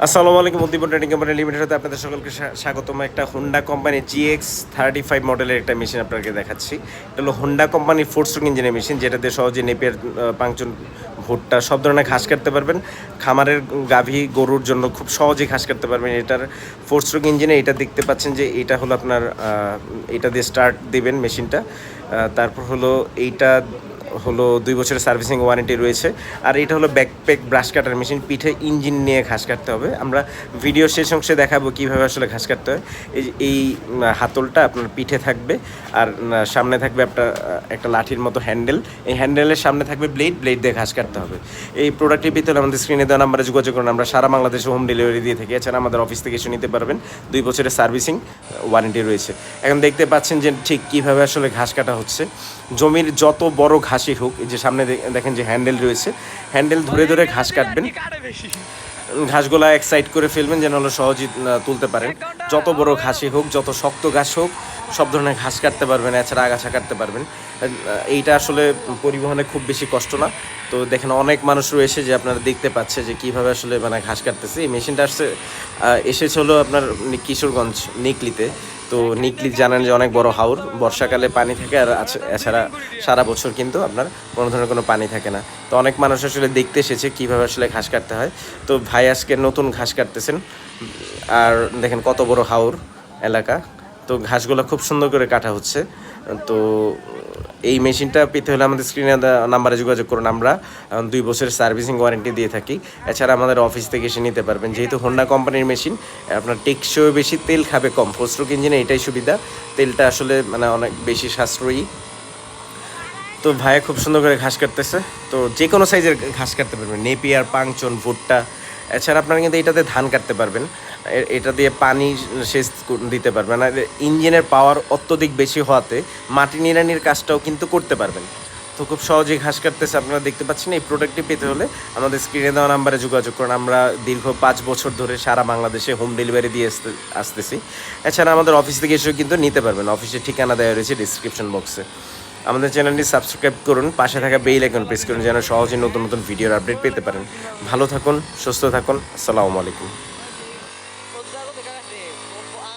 আসসালামু আলাইকুম, উদ্দীপন trading company লিমিটেডে আপনাদের সকলকে স্বা- স্বাগতম। একটা Honda company GX thirty five মডেলের একটা মেশিন আপনাকে দেখাচ্ছি। এটা হলো হোন্ডা কোম্পানি ফোর স্ট্রোক ইঞ্জিনের মেশিন যেটাতে সহজে নেপিয়ার পাংচন ভুট্টা সব ধরনের ঘাস কাটতে পারবেন। খামারের গাভী গরুর জন্য খুব সহজেই ঘাস কাটতে পারবেন। এটার ফোর স্ট্রোক ইঞ্জিনে এটা দেখতে পাচ্ছেন যে এটা হলো আপনার এটা দিয়ে স্টার্ট দিবেন মেশিনটা। তারপর হলো এইটা হলো দুই বছরের সার্ভিসিং ওয়ারেন্টি রয়েছে। আর এটা হলো ব্যাকপ্যাক ব্রাশ কাটার মেশিন পিঠে ইঞ্জিন নিয়ে ঘাস কাটতে হবে। আমরা ভিডিও শেষ অংশে দেখাবো কীভাবে আসলে ঘাস কাটতে হয়। এই এই হাতলটা আপনার পিঠে থাকবে আর সামনে থাকবে আপনার একটা লাঠির মতো হ্যান্ডেল এই হ্যান্ডেলের সামনে থাকবে ব্লেড ব্লেড দিয়ে ঘাস কাটতে হবে। এই প্রোডাক্টের ভিতরে আমাদের স্ক্রিনে দেওয়া নাম্বারে যোগাযোগ করুন। আমরা সারা বাংলাদেশে হোম ডেলিভারি দিয়ে থাকি। এছাড়া আমাদের অফিস থেকে এসে নিতে পারবেন। দুই বছরের সার্ভিসিং ওয়ারেন্টি রয়েছে। এখন দেখতে পাচ্ছেন যে ঠিক কীভাবে আসলে ঘাস কাটা হচ্ছে। জমির যত বড় ঘাসই হোক, এই যে সামনে দেখেন যে হ্যান্ডেল রয়েছে। হ্যান্ডেল ধরে ধরে ঘাস কাটবেন। ঘাসগুলা এক সাইড করে ফেলবেন যেন হলো সহজেই তুলতে পারেন। যত বড় ঘাসই হোক, যত শক্ত ঘাস হোক, সব ধরনের ঘাস কাটতে পারবেন, এছাড়া আগাছা কাটতে পারবেন। এইটা আসলে পরিবহনে খুব বেশি কষ্ট না। তো দেখেন অনেক মানুষ রয়েছে যে আপনারা দেখতে পাচ্ছে যে কীভাবে আসলে মানে ঘাস কাটতেছে। এই মেশিনটা আসছে এসেছে হলো আপনার কিশোরগঞ্জ, নিকলিতে। তো নিকলি জানেন যে অনেক বড় হাওর বর্ষাকালে পানি থাকে আর এছাড়া সারা বছর কিন্তু আপনার কোনো ধরনের কোনো পানি থাকে না। তো অনেক মানুষ আসলে দেখতে এসেছে কীভাবে আসলে ঘাস কাটতে হয়। তো ভাই আজকে নতুন ঘাস কাটতেছেন। আর দেখেন কত বড় হাওর এলাকা। তো ঘাসগুলো খুব সুন্দর করে কাটা হচ্ছে। তো এই মেশিনটা পেতে হলে আমাদের স্ক্রিনে নাম্বারে যোগাযোগ করুন আমরা। দুই বছরের সার্ভিসিং ওয়ারেন্টি দিয়ে থাকি। এছাড়া আমাদের অফিস থেকে এসে নিতে পারবেন। যেহেতু হোন্ডা কোম্পানির মেশিন আপনার টেকসই বেশি তেল খাবে কম। ফোস্ট্রোক ইঞ্জিনে এটাই সুবিধা। তেলটা আসলে মানে অনেক বেশি সাশ্রয়ী। তো ভাইয়া খুব সুন্দর করে ঘাস কাটতেছে। তো যে কোনো সাইজের ঘাস কাটতে পারবেন। নেপিয়ার পাংচন ভুট্টা। এছাড়া আপনারা কিন্তু এটাতে ধান কাটতে পারবেন। এটা দিয়ে পানি সেচ দিতে পারবেন আর ইঞ্জিনের পাওয়ার অত্যধিক বেশি হওয়াতে মাটি নিড়ানির কাজটাও কিন্তু করতে পারবেন। তো খুব সহজেই ঘাস কাটতেছে, আপনারা দেখতে পাচ্ছেন এই প্রোডাক্টটি পেতে হলে আমাদের স্ক্রিনে দেওয়া নাম্বারে যোগাযোগ করুন। আমরা দীর্ঘ পাঁচ বছর ধরে সারা বাংলাদেশে হোম ডেলিভারি দিয়ে আসতে আসতেছি। এছাড়া আমাদের অফিস থেকে এসেও কিন্তু নিতে পারবেন। অফিসের ঠিকানা দেওয়া রয়েছে ডিসক্রিপশন বক্সে আমাদের চ্যানেলটি সাবস্ক্রাইব করুন, পাশে থাকা বেল আইকন প্রেস করুন, যেন সহজে নতুন নতুন ভিডিওর আপডেট পেতে পারেন। ভালো থাকুন, সুস্থ থাকুন, আসসালামু আলাইকুম।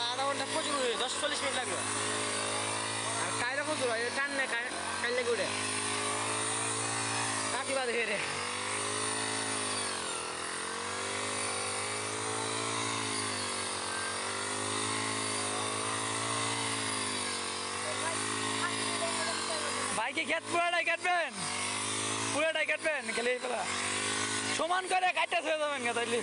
আধা দশ চল্লিশ মিনিট আর কাইলে করে কাটি রে বাইকে খেত পুরাটাই কাটবেন পুরাটাই কাটবেন খেলে সমান করে কাটতে হয়ে যাবেন তাইলে।